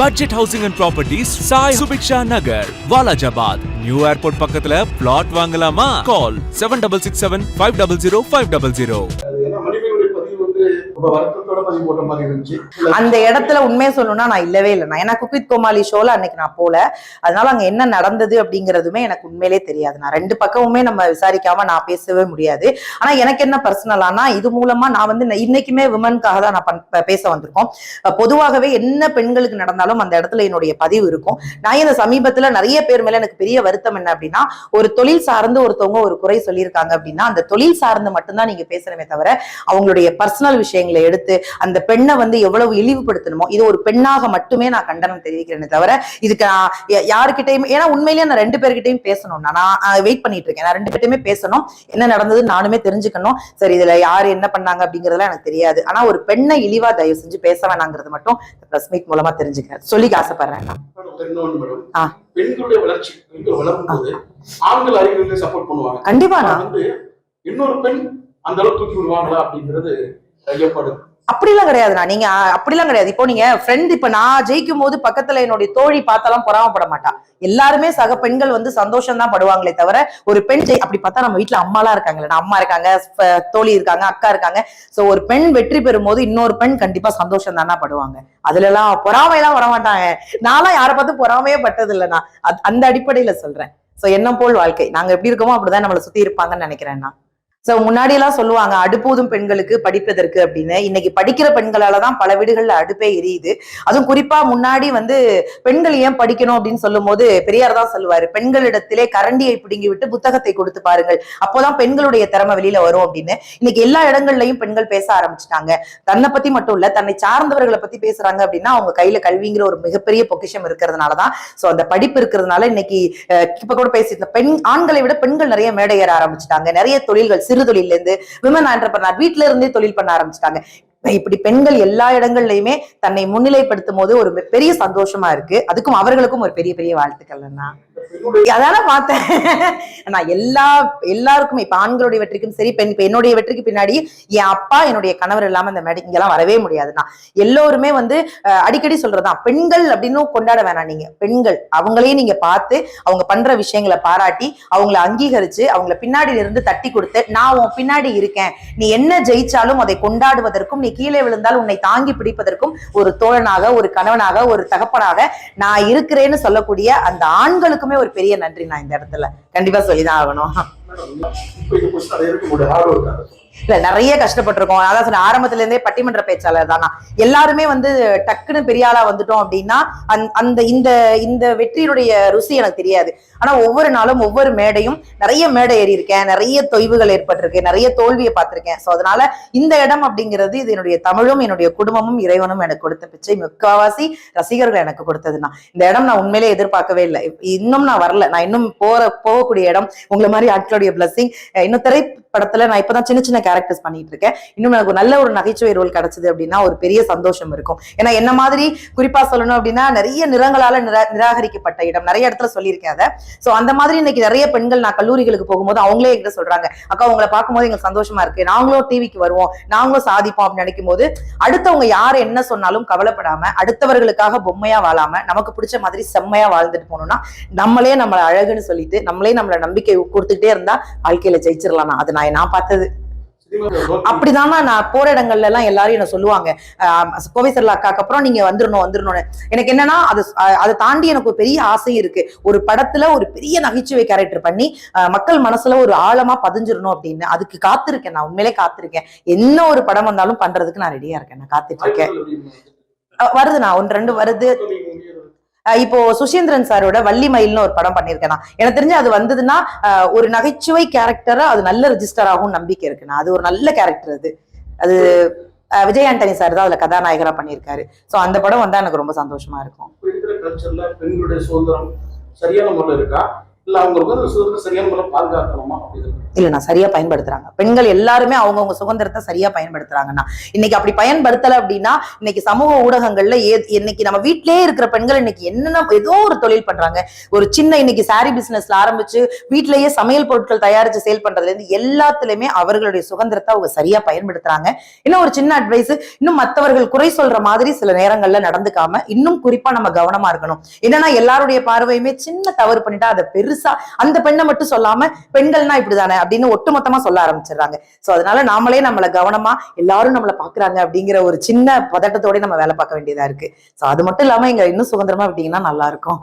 Budget housing and properties Sai Subiksha Nagar Walajabad new airport பக்கத்துல flat வாங்கலாமா? Call seven double six seven five double zero five double zero அந்த இடத்துல உண்மையை சொல்லணும்னா நான் இல்லவே இல்லை. நான் ஏன்னா குக்வித் கோமாளி ஷோல அன்னைக்கு நான் போல. அதனால அங்க என்ன நடந்தது அப்படிங்கறதுமே எனக்கு உண்மையிலே தெரியாது. நான் ரெண்டு பக்கமுமே நம்ம விசாரிக்காம நான் பேசவே முடியாது. ஆனா எனக்கு என்ன பர்சனலானா இது மூலமா நான் வந்து இன்னைக்குமே விமனுக்காக தான் நான் பண்- பேச வந்திருக்கோம். பொதுவாகவே என்ன பெண்களுக்கு நடந்தாலும் அந்த இடத்துல என்னுடைய பதிவு இருக்கும். நான் இந்த சமீபத்துல நிறைய பேர் மேல எனக்கு பெரிய வருத்தம் என்ன அப்படின்னா ஒரு தொழில் சார்ந்து ஒருத்தவங்க ஒரு குறை சொல்லியிருக்காங்க அப்படின்னா அந்த தொழில் சார்ந்து மட்டும்தான் நீங்க பேசணுமே தவிர அவங்களுடைய பர்சனல் விஷயங்கள் எடுத்து அந்த பெண்ணை வந்து எவ்வளவு இழிவுபடுத்தணுமோ இது ஒரு பெண்ணாக மட்டுமே நான் கண்டனம் தெரிவிக்கிறேனே தவிர இதுக்கு நான் யாருக்கிட்டையும் ஏன்னா உண்மையிலேயே நான் ரெண்டு பேர்கிட்டயும் பேசணும். நான் வெயிட் பண்ணிட்டு இருக்கேன் நான் ரெண்டு பேர்ட்டையுமே பேசணும். என்ன நடந்தது நானுமே தெரிஞ்சுக்கணும். சரி இதுல யாரு என்ன பண்ணாங்க அப்படிங்கறதெல்லாம் எனக்கு தெரியாது. ஆனா ஒரு பெண்ணை இழிவா தயவு செஞ்சு பேச வேணாங்கிறது மட்டும் பிரஸ் மீட் மூலமா தெரிஞ்சுக்கிறேன். சொல்லிக்க ஆசைப்படுறேன் நான். பெண்களுடைய வளர்ச்சி ஆண்கள் அறிஞர்களே சப்போர்ட் பண்ணுவாங்க. கண்டிப்பா இன்னொரு பெண் அந்த அளவுக்கு தூக்கி விடுவாங்களா அப்படிங்கிறது ஐயப்படுது அப்படிலாம் கிடையாதுண்ணா. நீங்க அப்படிலாம் கிடையாது. இப்போ நீங்க ஃப்ரெண்ட் இப்ப நான் ஜெயிக்கும் போது பக்கத்துல என்னுடைய தோழி பார்த்தாலாம் பொறாமப்பட மாட்டா. எல்லாருமே சக பெண்கள் வந்து சந்தோஷம் தான் படுவாங்களே தவிர ஒரு பெண் ஜெய் அப்படி பார்த்தா நம்ம வீட்டுல அம்மாலாம் இருக்காங்களே அம்மா இருக்காங்க தோழி இருக்காங்க அக்கா இருக்காங்க. சோ ஒரு பெண் வெற்றி பெறும் போது இன்னொரு பெண் கண்டிப்பா சந்தோஷம் தானா படுவாங்க. அதுல எல்லாம் பொறாமையெல்லாம் வரமாட்டாங்க. நான்லாம் யாரை பார்த்து பொறாமையே பட்டது இல்லைண்ணா நான் அந்த அடிப்படையில சொல்றேன். சோ எண்ணம் போல் வாழ்க்கை. நாங்க எப்படி இருக்கோமோ அப்படிதான் நம்மளை சுத்தி இருப்பாங்கன்னு நினைக்கிறேன் நான் சோ முன்னாடி எல்லாம் சொல்லுவாங்க அடுப்பூதும் பெண்களுக்கு படிப்பதற்கு அப்படின்னு. இன்னைக்கு படிக்கிற பெண்களால தான் பல வீடுகள்ல அடுப்பே எரியுது. அதுவும் குறிப்பா முன்னாடி வந்து பெண்கள் ஏன் படிக்கணும் அப்படின்னு சொல்லும் போது பெரியார் தான் சொல்லுவாரு பெண்களிடத்திலே கரண்டியை பிடுங்கி விட்டு புத்தகத்தை கொடுத்து பாருங்கள். அப்போதான் பெண்களுடைய திறமை வெளியில வரும் அப்படின்னு. இன்னைக்கு எல்லா இடங்கள்லயும் பெண்கள் பேச ஆரம்பிச்சிட்டாங்க. தன்னை பத்தி மட்டும் இல்ல தன்னை சார்ந்தவர்களை பத்தி பேசுறாங்க அப்படின்னா அவங்க கையில கல்விங்கிற ஒரு மிகப்பெரிய பொக்கிஷம் இருக்கிறதுனாலதான் சோ அந்த படிப்பு இருக்கிறதுனால இன்னைக்கு இப்ப கூட பேசிட்டு பெண் ஆண்களை விட பெண்கள் நிறைய மேடை ஏற ஆரம்பிச்சிட்டாங்க. நிறைய தொழில்கள் சிறு தொழில்ல இருந்து விமன் ஆண்டர்பனார் வீட்டுல இருந்தே தொழில் பண்ண ஆரம்பிச்சிட்டாங்க. இப்படி பெண்கள் எல்லா இடங்கள்லயுமே தன்னை முன்னிலைப்படுத்தும் போது ஒரு பெரிய சந்தோஷமா இருக்கு. அதுக்கும் அவர்களுக்கும் ஒரு பெரிய பெரிய வாழ்த்துக்கள் அண்ணா. அதான பார்த்தேன். நான் எல்லா எல்லாருக்குமே இப்ப ஆண்களுடைய வெற்றிக்கும் சரி பெண் இப்ப என்னுடைய வெற்றிக்கு பின்னாடி என் அப்பா என்னுடைய கணவர் இல்லாம இந்த மேடை இங்கெல்லாம் வரவே முடியாதுண்ணா. எல்லோருமே வந்து அடிக்கடி சொல்றதுதான் பெண்கள் அப்படின்னு கொண்டாட வேணாம் நீங்க. பெண்கள் அவங்களையும் நீங்க பார்த்து அவங்க பண்ற விஷயங்களை பாராட்டி அவங்கள அங்கீகரிச்சு அவங்கள பின்னாடி இருந்து தட்டி கொடுத்து நான் உன் பின்னாடி இருக்கேன். நீ என்ன ஜெயிச்சாலும் அதை கொண்டாடுவதற்கும் நீ கீழே விழுந்தால் உன்னை தாங்கி பிடிப்பதற்கும் ஒரு தோழனாக ஒரு கணவனாக ஒரு தகப்பனாக நான் இருக்கிறேன்னு சொல்லக்கூடிய அந்த ஆண்களுக்கும் எல்லாருக்குமே ஒரு பெரிய நன்றி நான் இந்த இடத்துல கண்டிப்பா சொல்லிதான் ஆகணும். இல்ல நிறைய கஷ்டப்பட்டிருக்கோம். அதான் சொன்ன ஆரம்பத்துல இருந்தே பட்டிமன்ற பேச்சாளர் தானா எல்லாருமே வந்து டக்குன்னு பெரிய ஆளா வந்துட்டோம் அப்படின்னா அந்த- இந்த இந்த வெற்றியினுடைய ருசி எனக்கு தெரியாது. ஆனா ஒவ்வொரு நாளும் ஒவ்வொரு மேடையும் நிறைய மேடை ஏறி இருக்கேன் நிறைய தொய்வுகள் ஏற்பட்டிருக்கு நிறைய தோல்வியை பார்த்திருக்கேன். சோ அதனால இந்த இடம் அப்படிங்கிறது இது என்னுடைய தமிழும் என்னுடைய குடும்பமும் இறைவனும் எனக்கு கொடுத்த பிச்சை. முக்காவாசி ரசிகர்கள் எனக்கு கொடுத்ததுன்னா இந்த இடம் நான் உண்மையிலே எதிர்பார்க்கவே இல்லை. இன்னும் நான் வரல. நான் இன்னும் போற போகக்கூடிய இடம் உங்களை மாதிரி ஆட்களுடைய பிளஸிங் இன்னும் படத்துல நான் இப்பதான் சின்ன சின்ன கேரக்டர்ஸ் பண்ணிட்டு இருக்கேன். இன்னும் எனக்கு நல்ல ஒரு நகைச்சுவை ரோல் கிடைச்சது அப்படின்னா ஒரு பெரிய சந்தோஷம் இருக்கும். ஏன்னா என்ன மாதிரி குறிப்பா சொல்லணும் அப்படின்னா நிறைய நிறங்களால நிராகரிக்கப்பட்ட இடம். நிறைய இடத்துல சொல்லியிருக்கேன் அதை. சோ அந்த மாதிரி இன்னைக்கு நிறைய பெண்கள் நான் கல்லூரிகளுக்கு போகும்போது அவங்களே என்கிட்ட சொல்றாங்க அக்கா உங்களை பார்க்கும்போது எங்களுக்கு சந்தோஷமா இருக்கு. நாங்களும் டிவிக்கு வருவோம். நாங்களும் சாதிப்போம். அப்படின்னு நினைக்கும் போது அடுத்தவங்க யார் என்ன சொன்னாலும் கவலைப்படாம அடுத்தவர்களுக்காக பொம்மையா வாழாம நமக்கு பிடிச்ச மாதிரி செம்மையா வாழ்ந்துட்டு போகணும்னா நம்மளே நம்மள அழகுன்னு சொல்லிட்டு நம்மளே நம்மள நம்பிக்கை கொடுத்துக்கிட்டே இருந்தா வாழ்க்கையில ஜெயிச்சிடலாம் அது நான் நான் பார்த்தது. அப்படிதாம்மா நான் போற இடங்கள்ல எல்லாம் எல்லாரும் என்ன சொல்லுவாங்க. கோவை சரலா அக்காக்கு அப்புறம் நீங்க வந்துடணும் வந்துடணும்னு எனக்கு என்னன்னா அது அதை தாண்டி எனக்கு ஒரு பெரிய ஆசை இருக்கு. ஒரு படத்துல ஒரு பெரிய நகைச்சுவை கேரக்டர் பண்ணி மக்கள் மனசுல ஒரு ஆழமா பதிஞ்சிடணும் அப்படின்னு. அதுக்கு காத்திருக்கேன் நான் உண்மையிலே காத்திருக்கேன். என்ன ஒரு படம் வந்தாலும் பண்றதுக்கு நான் ரெடியா இருக்கேன் நான் காத்துட்டு இருக்கேன். வருது நான் ஒன்று ரெண்டு வருது. இப்போ சுஷீந்திரன் சாரோட வள்ளி மயில்னு ஒரு படம் பண்ணியிருக்கேன் எனக்கு தெரிஞ்சு அது வந்ததுன்னா ஒரு நகைச்சுவை கேரக்டரா அது நல்ல ரிஜிஸ்டர் ஆகும் நம்பிக்கை இருக்குண்ணா அது ஒரு நல்ல கேரக்டர் அது. அது விஜய் ஆண்டனி சார் தான் அதுல கதாநாயகரா பண்ணியிருக்காரு. சோ அந்த படம் வந்தா எனக்கு ரொம்ப சந்தோஷமா இருக்கும். இப்ப இல்ல அவங்களுக்கு வந்து சுதந்திரம் சரியான முறையில் பாதுகாக்கணுமா? அப்படிங்கிறது இல்ல நான் சரியா பயன்படுத்துறாங்க. பெண்கள் எல்லாருமே அவங்கவுங்க சுதந்திரத்தை சரியா பயன்படுத்துறாங்கன்னா இன்னைக்கு அப்படி பயன்படுத்தல அப்படின்னா இன்னைக்கு சமூக ஊடகங்கள்ல ஏ- இன்னைக்கு நம்ம வீட்டிலேயே இருக்கிற பெண்கள் இன்னைக்கு என்னென்ன ஏதோ ஒரு தொழில் பண்றாங்க. ஒரு சின்ன இன்னைக்கு சாரி பிசினஸ்ல ஆரம்பிச்சு வீட்டிலேயே சமையல் பொருட்கள் தயாரிச்சு சேல் பண்றதுல இருந்து எல்லாத்துலயுமே அவர்களுடைய சுதந்திரத்தை அவங்க சரியா பயன்படுத்துறாங்க. இன்னும் ஒரு சின்ன அட்வைஸ் இன்னும் மற்றவர்கள் குறை சொல்ற மாதிரி சில நேரங்கள்ல நடந்துக்காம இன்னும் குறிப்பா நம்ம கவனமா இருக்கணும். என்னன்னா எல்லாருடைய பார்வையுமே சின்ன தவறு பண்ணிட்டா அதை பெருசு பெருசா அந்த பெண்ணை மட்டும் சொல்லாம பெண்கள்னா இப்படிதானே அப்படின்னு ஒட்டுமொத்தமா சொல்ல ஆரம்பிச்சிடுறாங்க. சோ அதனால நாமளே நம்மள கவனமா எல்லாரும் நம்மள பாக்குறாங்க அப்படிங்கிற ஒரு சின்ன பதட்டத்தோட நம்ம வேலை பார்க்க வேண்டியதா இருக்கு. சோ அது மட்டும் இல்லாம இங்க இன்னும் சுதந்திரமா விட்டீங்கன்னா நல்லா இருக்கும்.